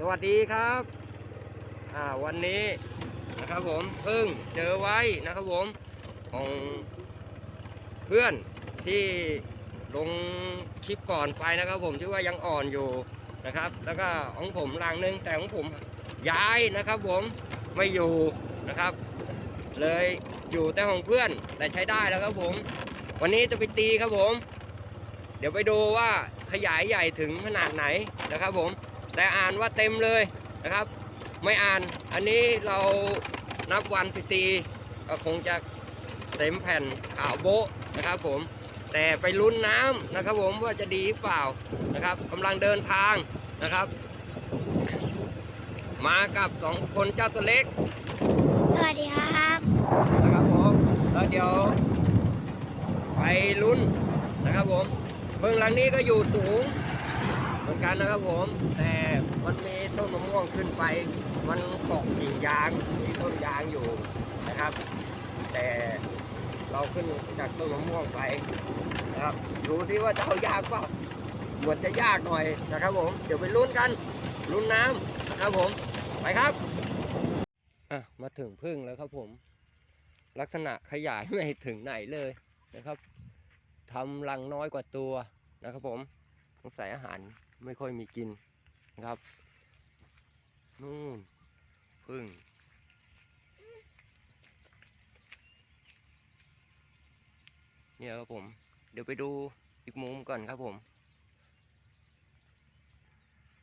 สวัสดีครับอ่าวันนี้นะครับผมเพิ่งเจอไว้นะครับผมของเพื่อนที่ลงคลิปก่อนไปนะครับผมที่ว่ายังอ่อนอยู่นะครับ แล้วก็ของผมรังหนึงแต่ของผมย้ายนะครับผมไม่อยู่นะครับ เลยอยู่แต่ของเพื่อนแต่ใช้ได้แล้วครับผม วันนี้จะไปตีครับผม เดี๋ยวไปดูว่าขยายใหญ่ถึงขนาดไหนนะครับผม แต่อ่านว่าเต็มเลยนะครับ ไม่อ่านอันนี้เรานับวันไปตีก็คงจะเต็มแผ่นขาวโบะนะครับผมแต่ไปลุ้นน้ำนะครับผมว่าจะดีหรือเปล่านะครับกำลังเดินทางนะครับ มากับสองคนเจ้าตัวเล็กสวัสดีครับนะครับผมแล้วเดี๋ยวไปลุ้นนะครับผมเบื้องหลังนี้ก็อยู่สูงเหมือนกันนะครับผมแต่ มันมีต้นมะม่วงขึ้นไป มันเกาะกิ่งยาง มีต้นยางอยู่นะครับ แต่เราขึ้นจากต้นมะม่วงไปนะครับ ดูที่ว่าจะเอายากเปล่าเหมือนจะยากหน่อยนะครับผม เดี๋ยวไปลุ้นกัน ลุ้นน้ำนะครับผม ไปครับ อะ มาถึงพึ่งแล้วครับผม ลักษณะขยายไม่ถึงไหนเลยนะครับทำรังน้อยกว่าตัวนะครับผมสงสัยอาหารไม่ค่อยมีกิน ครับนู่นพึ่งเนี่ยครับผม เดี๋ยวไปดูอีกมุมก่อนครับผม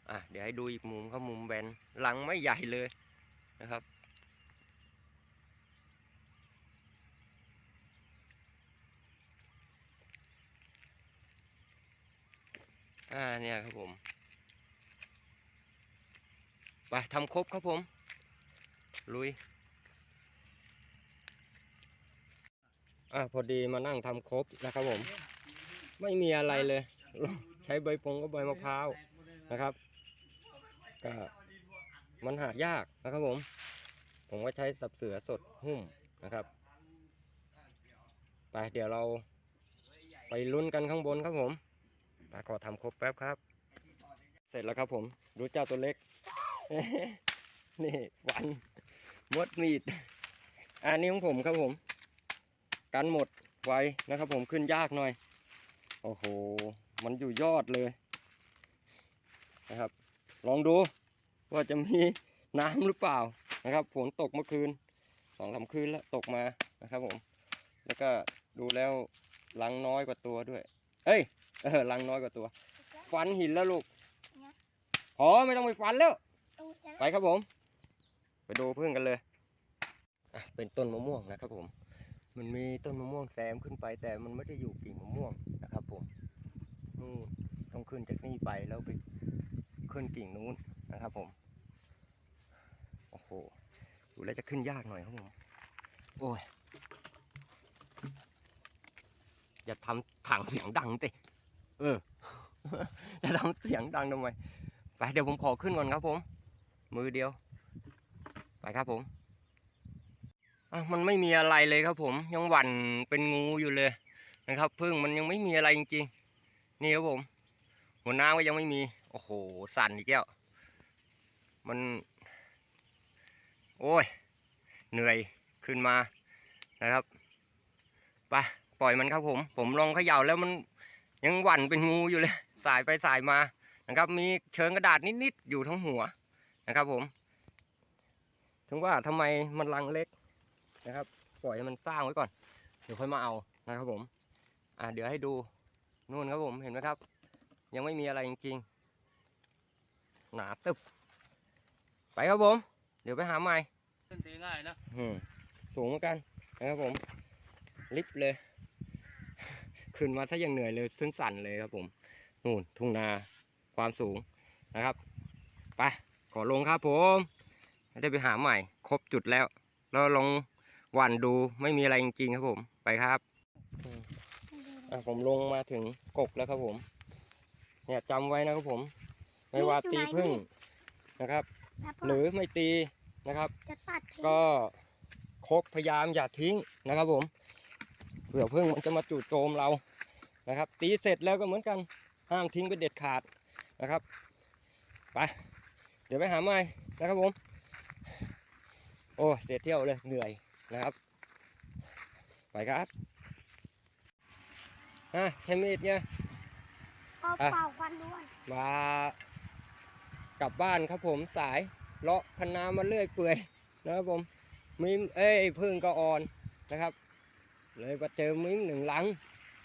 อะเดี๋ยวให้ดูอีกมุมครับมุมแบนรังไม่ใหญ่เลยนะครับ อ่าเนี่ยครับผม ทำครบครับผม ลุยอ่าพอดีมานั่งทำครบนะครับผม ไม่มีอะไรเลย ใช้ใบปงกับใบมะพร้าวนะครับก็มันหายากนะครับผม ผมก็ใช้สับเสือสดหุ้มนะครับไปเดี๋ยวเราไปลุ้นกันข้างบนครับผมตาขอทำครบแป๊บครับ เสร็จแล้วครับผม ดูเจ้าตัวเล็ก นี่ฟันมดมีด อันนี้ของผมครับผม กันหมดไวนะครับผมขึ้นยากหน่อย โอ้โห มันอยู่ยอดเลยนะครับ ลองดูว่าจะมีน้ำหรือเปล่านะครับฝนตกเมื่อคืนสองสามคืนแล้วตกมานะครับผม แล้วก็ดูแล้วลังน้อยกว่าตัวด้วย เอ้ยเออลังน้อยกว่าตัว ฟันหินแล้วลูก พอไม่ต้องไปฟันแล้ว ไปครับผม ไปดูพึ่งกันเลยอะเป็นต้นมะม่วงนะครับผม มันมีต้นมะม่วงแซมขึ้นไป แต่มันไม่ได้อยู่กิ่งมะม่วงนะครับผมนู่นต้องขึ้นจากนี่ไปแล้วไปขึ้นกิ่งนู้นนะครับผมโอ้โหดูแล้วจะขึ้นยากหน่อยครับผมโอ้ยอย่าทำถังเสียงดังติเอออย่าทำเสียงดังทำไมไปเดี๋ยวผมขอขึ้นก่อนครับผม มือเดียว ไปครับผมมันไม่มีอะไรเลยครับผมยังหวั่นเป็นงูอยู่เลยนะครับพึ่งมันยังไม่มีอะไรจริงๆนี่ครับผม หัวหน้าก็ยังไม่มี โอ้โหสั่นอีกแล้วมัน โอ้ย เหนื่อยขึ้นมานะครับไปปล่อยมันครับผม ผมลองเขย่าแล้วมันยังหวั่นเป็นงูอยู่เลย สายไปสายมานะครับ มีเชิงกระดาษนิดๆอยู่ทั้งหัว นะครับผม ถึงว่าทำไมมันรังเล็กนะครับ ปล่อยให้มันสร้างไว้ก่อน เดี๋ยวค่อยมาเอานะครับผม อ่าเดี๋ยวให้ดูนู่นครับผมเห็นไหมครับ ยังไม่มีอะไรจริงๆหนาตึบไปครับผม เดี๋ยวไปหาใหม่ขึ้นสีง่ายนะอืมสูงเหมือนกันนะครับผม ลิฟต์เลย ขึ้นมาถ้ายังเหนื่อยเลยซึ่งสั่นเลยครับผม นู่นทุ่งนาความสูงนะครับ ไป ขอลงครับผมได้ไปหาใหม่ ครบจุดแล้วแล้วลองหวันดูไม่มีอะไรจริงๆครับผมไปครับอืมอะผมลงมาถึงกกแล้วครับผม เนี่ยจำไว้นะครับผม ไม่ว่าตีพึ่งนะครับ หรือไม่ตีนะครับจะตัดทิ้งก็คบพยายามอย่าทิ้งนะครับผมเผื่อพึ่งมันจะมาจู่โจมเรานะครับ ตีเสร็จแล้วก็เหมือนกันห้ามทิ้งไปเด็ดขาดนะครับ ไป เดี๋ยวไปหาใหม่นะครับผม โอ้เสียเที่ยวเลยเหนื่อยนะครับ ไปครับอะใช้มีดเนี่ยก็อะเป่าควันด้วยมากลับบ้านครับผมสายเลาะคันนามาเรื่อยเปื่อยนะครับผมมิมเอ้ยพึ่งก็อ่อนนะครับ เลยมาเจอมิมหนึ่งหลัง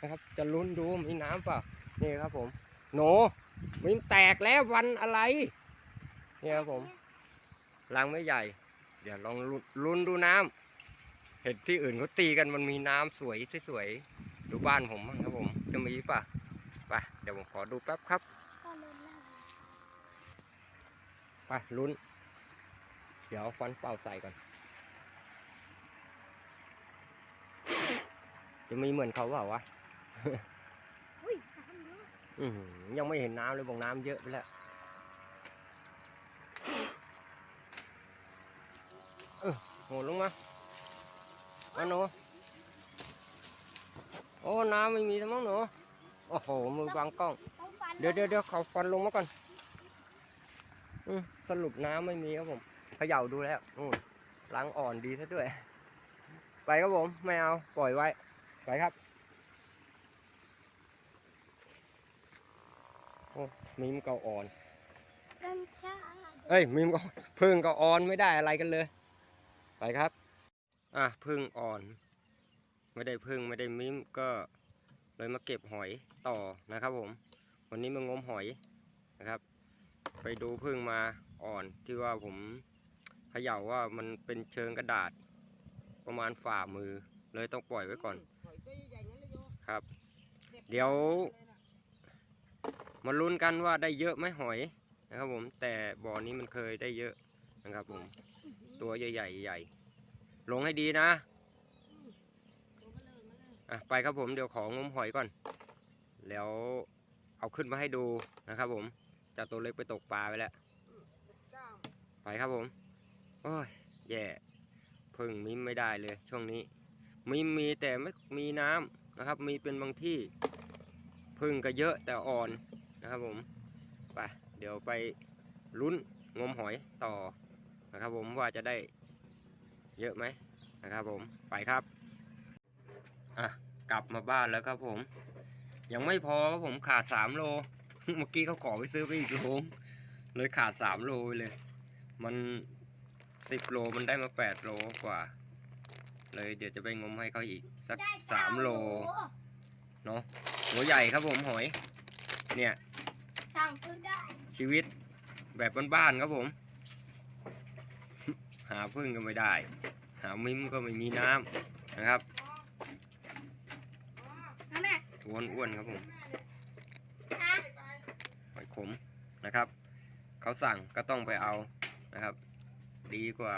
นะครับ จะลุ้นดูมีน้ำเปล่านี่ครับผมโหนมิมแตกแล้ววันอะไร นี่ครับผมรังไม่ใหญ่ เดี๋ยวลองลุ้นลุ้นดูน้ำเห็นที่อื่นเขาตีกันมันมีน้ำสวยสวยๆดูบ้านผมบ้างครับผม จะมีป่ะไปเดี๋ยวผมขอดูแป๊บครับก็เริ่มแล้วไปลุ้น เดี๋ยวฟันเป่าใส่ก่อน จะมีเหมือนเขาเปล่าวะอุ้ยน้ำเยอะอื้อหือยังไม่เห็นน้ำเลยบอกน้ำเยอะไปแล้ว เออโหลงมาเอาหนูโอ้น้ำไม่มีทั้งมั้งหนูโอ้โหมือบังกล้องต้องฟันเดี๋ยวเดี๋ยวเดี๋ยวเขาฟันลงมาก่อนอืมสรุปน้ำไม่มีครับผมเขย่าดูแล้วนู่นล้างอ่อนดีซะด้วย ไปครับผมไม่เอาปล่อยไว้ไปครับโอ้มิมก็อ่อนกัญชาเอ้ยมิมก็พึ่งก็อ่อนไม่ได้อะไรกันเลย ไปครับ อะพึ่งอ่อน ไม่ได้พึ่งไม่ได้มิ้มก็เลยมาเก็บหอยต่อนะครับผม วันนี้มางมหอยนะครับ ไปดูพึ่งมาอ่อนที่ว่าผมเขย่าว่ามันเป็นเชิงกระดาษ ประมาณฝ่ามือ เลยต้องปล่อยไว้ก่อนครับ เดี๋ยว มาลุ้นกันว่าได้เยอะไหมหอยนะครับผมแต่บ่อนี้มันเคยได้เยอะ นะครับผม ตัวใหญ่ๆใหญ่ลงให้ดีนะอะไปครับผมเดี๋ยวของมหอยก่อน แล้วเอาขึ้นมาให้ดูนะครับผมจากตัวเล็กไปตกปลาไปแล้วไปครับผมโอ้ยแย่พึ่งมิมไม่ได้เลยช่วงนี้มิมมีแต่ไม่มีน้ำนะครับ มีเป็นบางที่พึ่งก็เยอะแต่อ่อนนะครับผมไปเดี๋ยวไปลุ้นงมหอยต่อ นะครับผมว่าจะได้เยอะไหมนะครับผมไปครับอะกลับมาบ้านแล้วครับผม ยังไม่พอครับผมขาดสามโล เมื่อกี้เขาขอไปซื้อไปอีกโลเลยขาดสามโลไปเลย มันสิบโลมันได้มาแปดโลกว่า เลยเดี๋ยวจะไปงมให้เขาอีกสักได้สามโลโหเนาะหัวใหญ่ครับผมหอย เนี่ยสั่งซื้อได้ชีวิตแบบบ้านๆครับผม หาพึ่งก็ไม่ได้ หามิ้มก็ไม่มีน้ำนะครับอ้วนอ้วนครับผมฮะหอยขมนะครับ เขาสั่งก็ต้องไปเอานะครับ ดีกว่า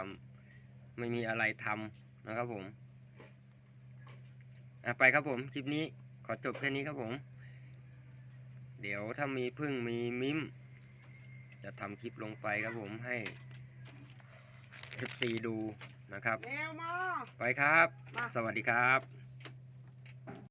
ไม่มีอะไรทำนะครับผมไปครับผมคลิปนี้ขอจบแค่นี้ครับผม เดี๋ยวถ้ามีพึ่งมีมิ้ม จะทำคลิปลงไปครับผมให้ FC ดูนะครับ แมวมา ไปครับ มา สวัสดีครับ